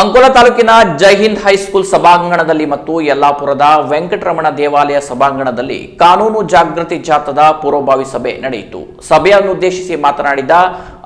ಅಂಕೋಲ ತಾಲೂಕಿನ ಜೈ ಹಿಂದ್ ಹೈಸ್ಕೂಲ್ ಸಭಾಂಗಣದಲ್ಲಿ ಮತ್ತು ಯಲ್ಲಾಪುರದ ವೆಂಕಟರಮಣ ದೇವಾಲಯ ಸಭಾಂಗಣದಲ್ಲಿ ಕಾನೂನು ಜಾಗೃತಿ ಜಾಥಾದ ಪೂರ್ವಭಾವಿ ಸಭೆ ನಡೆಯಿತು. ಸಭೆಯನ್ನುದ್ದೇಶಿಸಿ ಮಾತನಾಡಿದ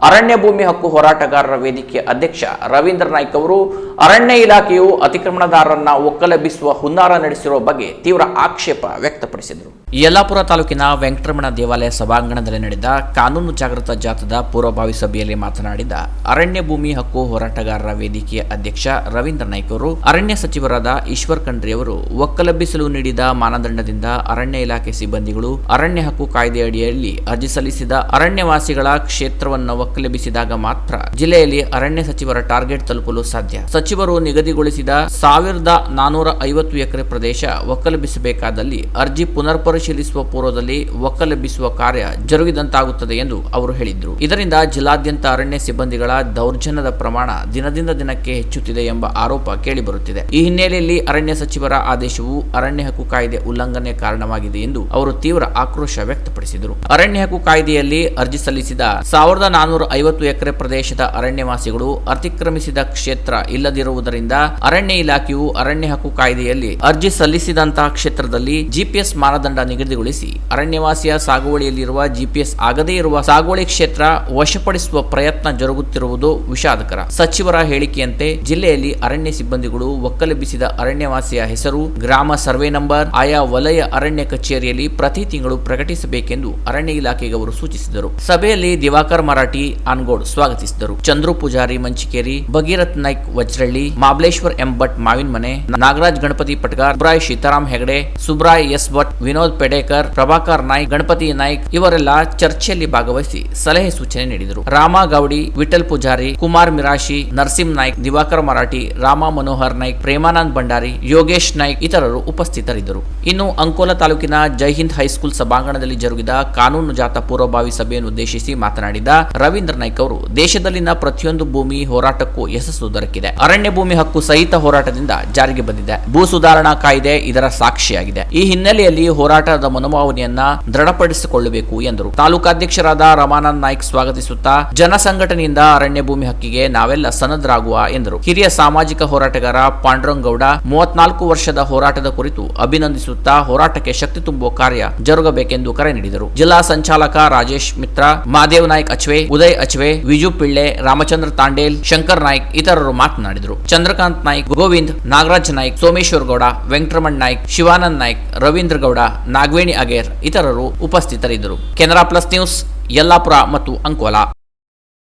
ಅರಣ್ಯ ಭೂಮಿ ಹಕ್ಕು ಹೋರಾಟಗಾರರ ವೇದಿಕೆ ಅಧ್ಯಕ್ಷ ರವೀಂದ್ರ ನಾಯ್ಕ್ ಅವರು, ಅರಣ್ಯ ಇಲಾಖೆಯು ಅತಿಕ್ರಮಣದಾರರನ್ನ ಒಕ್ಕಲೆಬ್ಬಿಸುವ ಹುನ್ನಾರ ನಡೆಸಿರುವ ಬಗ್ಗೆ ತೀವ್ರ ಆಕ್ಷೇಪ ವ್ಯಕ್ತಪಡಿಸಿದರು. ಯಲ್ಲಾಪುರ ತಾಲೂಕಿನ ವೆಂಕಟರಮಣ ದೇವಾಲಯ ಸಭಾಂಗಣದಲ್ಲಿ ನಡೆದ ಕಾನೂನು ಜಾಗೃತ ಜಾಥಾದ ಪೂರ್ವಭಾವಿ ಸಭೆಯಲ್ಲಿ ಮಾತನಾಡಿದ ಅರಣ್ಯ ಭೂಮಿ ಹಕ್ಕು ಹೋರಾಟಗಾರರ ವೇದಿಕೆಯ ಅಧ್ಯಕ್ಷ ರವೀಂದ್ರ ನಾಯ್ಕ ಅವರು, ಅರಣ್ಯ ಸಚಿವರಾದ ಈಶ್ವರ್ ಖಂಡ್ರಿ ಅವರು, ಒಕ್ಕಲೆಬ್ಬಿಸಲು ನೀಡಿದ ಮಾನದಂಡದಿಂದ ಅರಣ್ಯ ಇಲಾಖೆ ಸಿಬ್ಬಂದಿಗಳು ಅರಣ್ಯ ಹಕ್ಕು ಕಾಯ್ದೆ ಅಡಿಯಲ್ಲಿ ಅರ್ಜಿ ಸಲ್ಲಿಸಿದ ಅರಣ್ಯವಾಸಿಗಳ ಕ್ಷೇತ್ರವನ್ನು ಒಕ್ಕಲೆಬ್ಬಿಸಿದಾಗ ಮಾತ್ರ ಜಿಲ್ಲೆಯಲ್ಲಿ ಅರಣ್ಯ ಸಚಿವರ ಟಾರ್ಗೆಟ್ ತಲುಪಲು ಸಾಧ್ಯ. ಸಚಿವರು ನಿಗದಿಗೊಳಿಸಿದ ಸಾವಿರದ ನಾನೂರ ಐವತ್ತು ಎಕರೆ ಪ್ರದೇಶ ಒಕ್ಕಲೆಬ್ಬಿಸಬೇಕಾದಲ್ಲಿ ಅರ್ಜಿ ಪುನರ್ ಪರಿಶೀಲಿಸುವ ಪೂರ್ವದಲ್ಲಿ ಒಕ್ಕಲೆಬ್ಬಿಸುವ ಕಾರ್ಯ ಜರುಗಿದಂತಾಗುತ್ತದೆ ಎಂದು ಅವರು ಹೇಳಿದ್ರು. ಇದರಿಂದ ಜಿಲ್ಲಾದ್ಯಂತ ಅರಣ್ಯ ಸಿಬ್ಬಂದಿಗಳ ದೌರ್ಜನ್ಯದ ಪ್ರಮಾಣ ದಿನದಿಂದ ದಿನಕ್ಕೆ ಹೆಚ್ಚುತ್ತಿದೆ ಎಂಬ ಆರೋಪ ಕೇಳಿಬರುತ್ತಿದೆ. ಈ ಹಿನ್ನೆಲೆಯಲ್ಲಿ ಅರಣ್ಯ ಸಚಿವರ ಆದೇಶವು ಅರಣ್ಯ ಹಕ್ಕು ಕಾಯ್ದೆ ಉಲ್ಲಂಘನೆ ಕಾರಣವಾಗಿದೆ ಎಂದು ಅವರು ತೀವ್ರ ಆಕ್ರೋಶ ವ್ಯಕ್ತಪಡಿಸಿದರು. ಅರಣ್ಯ ಹಕ್ಕು ಕಾಯ್ದೆಯಲ್ಲಿ ಅರ್ಜಿ ಸಲ್ಲಿಸಿದ ಸಾವಿರದ ನಾನೂರ ಐವತ್ತು ಎಕರೆ ಪ್ರದೇಶದ ಅರಣ್ಯವಾಸಿಗಳು ಅತಿಕ್ರಮಿಸಿದ ಕ್ಷೇತ್ರ ಇಲ್ಲದಿರುವುದರಿಂದ ಅರಣ್ಯ ಇಲಾಖೆಯು ಅರಣ್ಯ ಹಕ್ಕು ಕಾಯ್ದೆಯಲ್ಲಿ ಅರ್ಜಿ ಸಲ್ಲಿಸಿದಂತಹ ಕ್ಷೇತ್ರದಲ್ಲಿ ಜಿಪಿಎಸ್ ಮಾನದಂಡ ನಿಗದಿಗೊಳಿಸಿ ಅರಣ್ಯವಾಸಿಯ ಸಾಗುವಳಿಯಲ್ಲಿರುವ ಜಿಪಿಎಸ್ ಆಗದೇ ಇರುವ ಸಾಗುವಳಿ ಕ್ಷೇತ್ರ ವಶಪಡಿಸುವ ಪ್ರಯತ್ನ ಜರುಗುತ್ತಿರುವುದು ವಿಷಾದಕರ. ಸಚಿವರ ಹೇಳಿಕೆಯಂತೆ ಜಿಲ್ಲೆಯಲ್ಲಿ ಅರಣ್ಯ ಸಿಬ್ಬಂದಿಗಳು ಒಕ್ಕಲೆಬ್ಬಿಸಿದ ಅರಣ್ಯವಾಸಿಯ ಹೆಸರು, ಗ್ರಾಮ ಸರ್ವೆ ನಂಬರ್, ಆಯಾ ವಲಯ ಅರಣ್ಯ ಕಚೇರಿಯಲ್ಲಿ ಪ್ರತಿ ತಿಂಗಳು ಪ್ರಕಟಿಸಬೇಕೆಂದು ಅರಣ್ಯ ಇಲಾಖೆಗೆ ಅವರು ಸೂಚಿಸಿದರು. ಸಭೆಯಲ್ಲಿ ದಿವಾಕರ್ ಮರಾಠಿ ಆನ್ಗೋಡ್ ಸ್ವಾಗತಿಸಿದರು. ಚಂದ್ರು ಪೂಜಾರಿ ಮಂಚಿಕೇರಿ, ಭಗೀರಥ್ ನಾಯ್ಕ್ ವಜ್ರಳ್ಳಿ, ಮಾಬಲೇಶ್ವರ್ ಎಂ ಭಟ್ ಮಾವಿನ ಮನೆ, ನಾಗರಾಜ್ ಗಣಪತಿ ಪಟ್ಗಾರ್ ಸುಬ್ರಾಯ್ ಸೀತಾರಾಮ್ ಹೆಗಡೆ, ಸುಬ್ರಾಯ್ ಎಸ್ ಭಟ್, ವಿನೋದ್ ಪೆಡೇಕರ್, ಪ್ರಭಾಕರ್ ನಾಯ್ಕ್, ಗಣಪತಿ ನಾಯ್ಕ್ ಇವರೆಲ್ಲ ಚರ್ಚೆಯಲ್ಲಿ ಭಾಗವಹಿಸಿ ಸಲಹೆ ಸೂಚನೆ ನೀಡಿದರು. ರಾಮ ಗೌಡಿ ವಿಠಲ್ ಪೂಜಾರಿ, ಕುಮಾರ್ ಮಿರಾಶಿ, ನರಸಿಂಹ ನಾಯ್ಕ್, ದಿವಾಕರ್ ಮರಾಠಿ, ರಾಮ ಮನೋಹರ್ ನಾಯ್ಕ್, ಪ್ರೇಮಾನಂದ್ ಭಂಡಾರಿ, ಯೋಗೇಶ್ ನಾಯ್ಕ್ ಇತರರು ಉಪಸ್ಥಿತರಿದ್ದರು. ಇನ್ನು ಅಂಕೋಲಾ ತಾಲೂಕಿನ ಜೈ ಹಿಂದ್ ಹೈಸ್ಕೂಲ್ ಸಭಾಂಗಣದಲ್ಲಿ ಜರುಗಿದ ಕಾನೂನು ಜಾಥಾ ಪೂರ್ವಭಾವಿ ಸಭೆಯನ್ನು ಉದ್ದೇಶಿಸಿ ಮಾತನಾಡಿದ ರವೀಂದ್ರ ನಾಯ್ಕ್ ಅವರು ದೇಶದಲ್ಲಿನ ಪ್ರತಿಯೊಂದು ಭೂಮಿ ಹೋರಾಟಕ್ಕೂ ಯಶಸ್ಸು ದೊರಕಿದೆ. ಅರಣ್ಯ ಭೂಮಿ ಹಕ್ಕು ಸಹಿತ ಹೋರಾಟದಿಂದ ಜಾರಿಗೆ ಬಂದಿದೆ. ಭೂ ಸುಧಾರಣಾ ಕಾಯ್ದೆ ಇದರ ಸಾಕ್ಷಿಯಾಗಿದೆ. ಈ ಹಿನ್ನೆಲೆಯಲ್ಲಿ ಹೋರಾಟದ ಮನೋಭಾವನೆಯನ್ನ ದೃಢಪಡಿಸಿಕೊಳ್ಳಬೇಕು ಎಂದರು. ತಾಲೂಕಾಧ್ಯಕ್ಷರಾದ ರಮಾನಂದ್ ನಾಯ್ಕ್ ಸ್ವಾಗತಿಸುತ್ತಾ ಜನ ಸಂಘಟನೆಯಿಂದ ಅರಣ್ಯ ಭೂಮಿ ಹಕ್ಕಿಗೆ ನಾವೆಲ್ಲ ಸನ್ನದ್ಧರಾಗುವ ಎಂದರು. ಹಿರಿಯ ಸಾಮಾಜಿಕ ಹೋರಾಟಗಾರ ಪಾಂಡುರಂಗೌಡ ಗೌಡ ಮೂವತ್ನಾಲ್ಕು ವರ್ಷದ ಹೋರಾಟದ ಕುರಿತು ಅಭಿನಂದಿಸುತ್ತಾ ಹೋರಾಟಕ್ಕೆ ಶಕ್ತಿ ತುಂಬುವ ಕಾರ್ಯ ಜರುಗಬೇಕೆಂದು ಕರೆ ನೀಡಿದರು. ಜಿಲ್ಲಾ ಸಂಚಾಲಕ ರಾಜೇಶ್ ಮಿತ್ರ ಮಾದೇವ್ ನಾಯ್ಕ್ ಅಚ್ವೆ ಉದಯ್, ಅಚ್ವೆ, ವಿಜು ಪಿಳ್ಳೆ, ರಾಮಚಂದ್ರ ತಾಂಡೇಲ್, ಶಂಕರ್ ನಾಯ್ಕ್ ಇತರರು ಮಾತನಾಡಿದರು. ಚಂದ್ರಕಾಂತ್ ನಾಯ್ಕ್, ಗೋವಿಂದ್, ನಾಗರಾಜ್ ನಾಯ್ಕ್, ಸೋಮೇಶ್ವರ್ ಗೌಡ, ವೆಂಕಟರಮಣ್ ನಾಯ್ಕ್, ಶಿವಾನಂದ್ ನಾಯ್ಕ್, ರವೀಂದ್ರ ಗೌಡ, ನಾಗವೇಣಿ ಅಗೇರ್ ಇತರರು ಉಪಸ್ಥಿತರಿದ್ದರು. ಕೆನರಾ ಪ್ಲಸ್ ನ್ಯೂಸ್, ಯಲ್ಲಾಪುರ ಮತ್ತು ಅಂಕೋಲಾ.